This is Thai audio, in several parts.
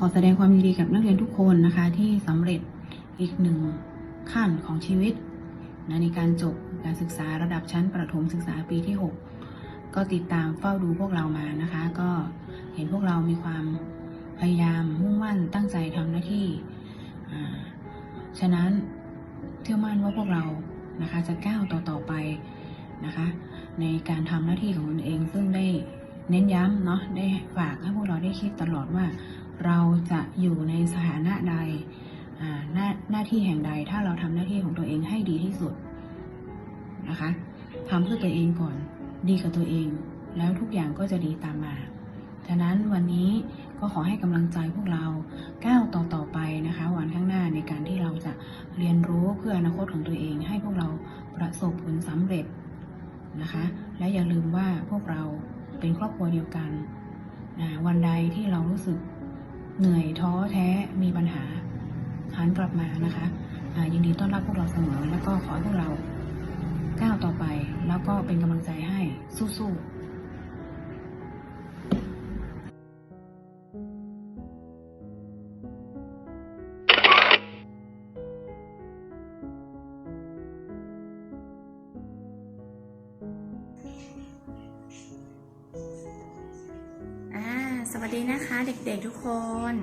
ขอแสดงความยินดีกับนักเรียนทุกคนนะคะ ที่สำเร็จอีกหนึ่งขั้นของชีวิตนะในการจบการศึกษาระดับชั้นประถมศึกษาปีที่ 6 ก็ติดตามเฝ้าดูพวกเรามานะคะ ก็เห็นพวกเรามีความพยายามมุ่งมั่นตั้งใจทำหน้าที่ ฉะนั้นเชื่อมั่นว่าพวกเรานะคะจะก้าวต่อต่อไปนะคะ ในการทำหน้าที่ของตนเองซึ่งได้เน้นย้ำเนาะได้ฝากให้พวกเราได้คิดตลอดว่า เราจะอยู่ในสถานะใดหน้าหน้าที่แห่งใด ถ้าเราทำหน้าที่ของตัวเองให้ดีที่สุดนะคะทำเพื่อตัวเองก่อน ดีกับตัวเอง แล้วทุกอย่างก็จะดีตามมาฉะนั้นวันนี้ก็ขอให้กำลังใจพวกเราก้าวต่อต่อไปนะคะ วันข้างหน้าในการที่เราจะเรียนรู้เพื่ออนาคตของตัวเอง ให้พวกเราประสบผลสำเร็จนะคะ และอย่าลืมว่าพวกเราเป็นครอบครัวเดียวกันนะวันใดที่เรารู้สึก เหนื่อยท้อแท้มีปัญหาหันกลับมานะคะยินดีต้อนรับพวกเราเสมอ แล้วก็ขอให้พวกเราก้าวต่อไป แล้วก็เป็นกำลังใจให้สู้ๆ สวัสดีนะคะเด็กๆทุกคน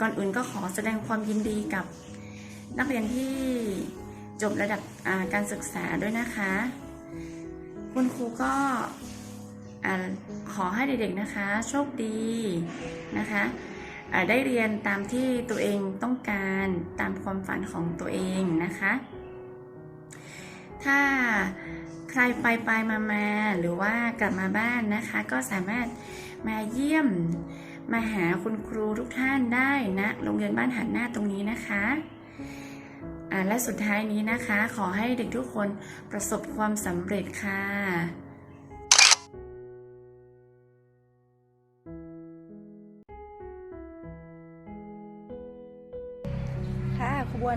ก่อนอื่นก็ขอแสดงความยินดีกับนักเรียนที่จบระดับการศึกษาด้วยนะคะ คุณครูก็ขอให้เด็กๆนะคะ โชคดีนะคะได้เรียนตามที่ตัวเองต้องการตามความฝันของตัวเองนะคะ ถ้า ใครไปไปมามาหรือว่ากลับมาบ้านนะคะ ก็สามารถมาเยี่ยมมาหาคุณครูทุกท่านได้นะโรงเรียนบ้านหันหน้าตรงนี้นะคะและสุดท้ายนี้นะคะ ขอให้เด็กทุกคนประสบความสำเร็จค่ะ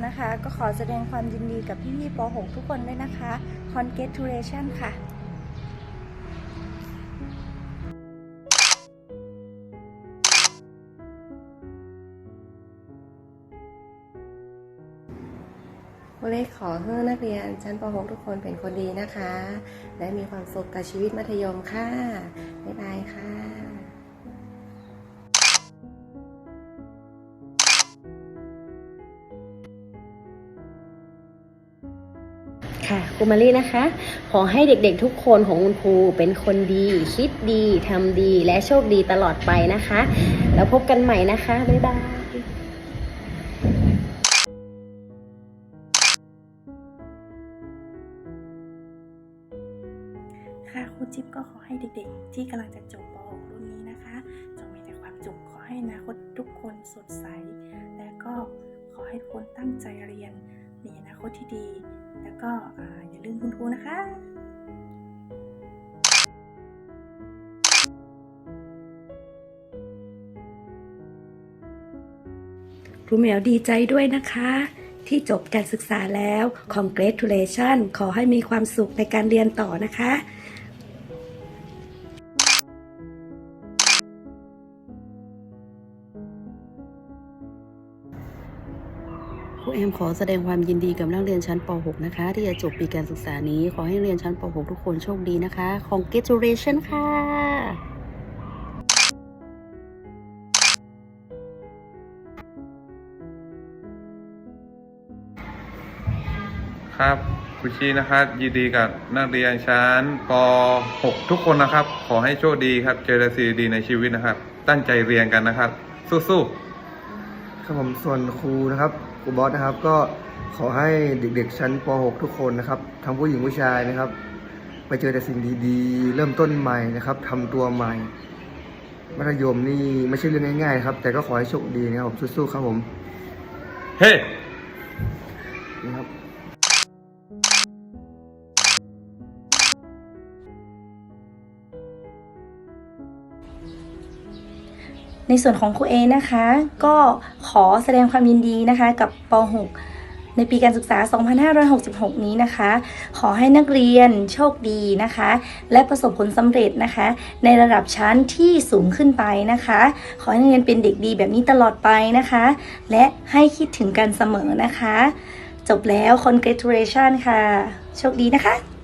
นะคะ ก็ขอแสดงความยินดีกับพี่ๆป .6 ทุกคนด้วยนะคะ Congratulation ค่ะครูเล็กขอให้นักเรียนชั้นป .6 ทุกคนเป็นคนดีนะคะ และมีความสุขกับชีวิตมัธยมค่ะ บ๊ายบายค่ะ ค่ะครูมารีนะคะ ขอให้เด็กๆทุกคนของคุณครูเป็นคนดี คิดดีทำดีและโชคดีตลอดไปนะคะ แล้วพบกันใหม่นะคะ บ๊ายบายค่ะครูจิ๊บก็ขอให้เด็กๆ ที่กำลังจะจบป .6 รุ่นนี้นะคะจงมีแต่ความสุขขอให้อนาคตทุกคนสดใส และก็ขอให้ทุกคนตั้งใจเรียน มีอนาคตที่ดี แล้วก็อย่าลืมคุณครูนะคะครูเหมียวดีใจด้วยนะคะ ที่จบการศึกษาแล้ว Congratulation ขอให้มีความสุขในการเรียนต่อนะคะ ครูแอมขอแสดงความยินดีกับนักเรียนชั้นป .6 นะคะ ที่จะจบปีการศึกษานี้ ขอให้นักเรียนชั้นป .6 ทุกคนโชคดีนะคะ Congratulation ค่ะครับครูชีนะครับ ยินดีกับนักเรียนชั้นป .6 ทุกคนนะครับ ขอให้โชคดีครับ เจอแต่สิ่งดีในชีวิตนะครับ ตั้งใจเรียนกันนะครับ สู้ๆ ครับผมส่วนครูนะครับครูบอสนะครับ ก็ขอให้เด็กๆ ชั้นป .6 ทุกคนนะครับทั้งผู้หญิงผู้ชายนะครับ ไปเจอแต่สิ่งดีๆ เริ่มต้นใหม่นะครับทำตัวใหม่ มัธยมนี่ไม่ใช่เรื่องง่ายๆครับ แต่ก็ขอให้โชคดีนะครับผมสู้ๆครับผม เฮ้ นะครับ ในส่วนของครูเอนะคะ ก็ขอแสดงความยินดีนะคะ กับป .6 ในปีการศึกษา 2566 นี้นะคะ ขอให้นักเรียนโชคดีนะคะ และประสบผลสำเร็จนะคะ ในระดับชั้นที่สูงขึ้นไปนะคะ ขอให้นักเรียนเป็นเด็กดีแบบนี้ตลอดไปนะคะ และให้คิดถึงกันเสมอนะคะ จบแล้ว congratulation ค่ะ โชคดีนะคะ